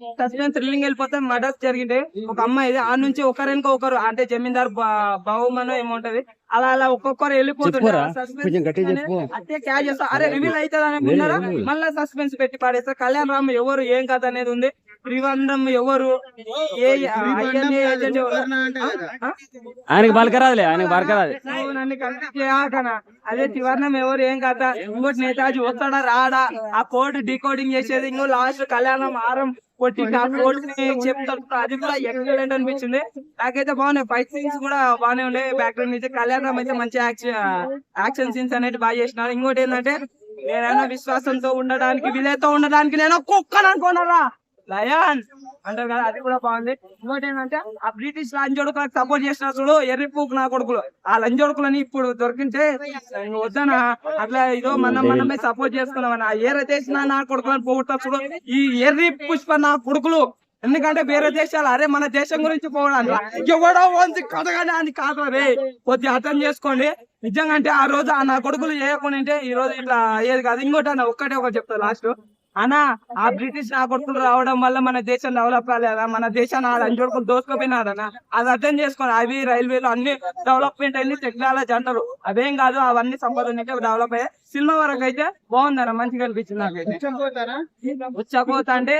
Suspense thrilling వెళ్ళిపోతే murders జరిగింది ఒక అమ్మాయి ఆ నుంచి ఒకరినక ఒకరు అంటే జమీందార్ బా- బహుమనో ఏమో ఉంటది. అలా అలా ఒక్కొక్కరు వెళ్ళిపోతుంటారు. అట్టే క్యాచ్ చేస్తా. అరే రివీల్ అవుతుంది అని ఉన్నారా మళ్ళీ సస్పెన్స్ పెట్టి పాడేస్తారు కళ్యాణ్ రామ్ ఎవరు ఏం కథ అనేది ఉంది. త్రివందం ఎవరు? ఆయనకి బలకరాదులే ఆయనకి బలకరాదు. నన్ను కన్ఫ్యూజ్ చేయకనా అదే త్రివర్ణం ఎవరు ఏం కథ? ఇంకోటి నేతాజీ వస్తాడా రాడా? ఆ కోడ్ డీకోడింగ్ చేసేది ఇంకో లాస్ట్ కళ్యాణం ఆరం. కొట్టి ని చెప్తాడు అది కూడా ఎక్సలెంట్ అనిపించింది. నాకైతే బాగున్నాయి. ఫైట్ సీన్స్ కూడా బాగానే ఉండే బ్యాక్గ్రౌండ్ నుంచి కళ్యాణం అయితే మంచి యాక్షన్ యాక్షన్ సీన్స్ అనేది బాగా చేసినారు. ఇంకోటి ఏంటంటే నేనైనా విశ్వాసంతో ఉండడానికి విలేతో ఉండడానికి నేను కుక్కను అనుకున్నారా లయన్ అంటారు కదా అది కూడా బాగుంది. ఇంకోటి ఏంటంటే ఆ బ్రిటిష్ లంచోడుకులకు సపోర్ట్ చేసిన చూడు ఎర్రి పూకు నా కొడుకులు. ఆ లంచోడుకులని ఇప్పుడు దొరికితే వద్దనా అట్లా ఇదో మనం మనమే సపోర్ట్ చేసుకున్నామని ఆ ఏర దేశం నా కొడుకులను పోగొట్టా చూడు ఈ ఎర్రి పుష్ప నా కొడుకులు. ఎందుకంటే వేరే దేశాలు అరే మన దేశం గురించి పోవడానికి ఎవడో వంది కథగానే అని కాదు రే కొద్దిగా అర్థం చేసుకోండి. నిజంగా అంటే ఆ రోజు ఆ నా కొడుకులు చేయకుండా ఈ రోజు ఇట్లా అయ్యేది కాదు. ఇంకోటి అన్న ఒక్కటే ఒకటి చెప్తా లాస్ట్ అనా ఆ బ్రిటిష్ నా కొడుకులు రావడం వల్ల మన దేశం డెవలప్ కాలేదా మన దేశాన్ని ఆ లంచోడుకులు దోసుకుపోయినారనా అది అర్థం చేసుకోండి అవి రైల్వేలు అన్ని డెవలప్మెంట్ అయింది టెక్నాలజీ అంటారు. అదేం కాదు అవన్నీ సంపాదన డెవలప్ అయ్యాయి. సినిమా వరకు అయితే బాగుందన్న మంచిగా అనిపించింది నాకైతే. వచ్చకపోతా అంటే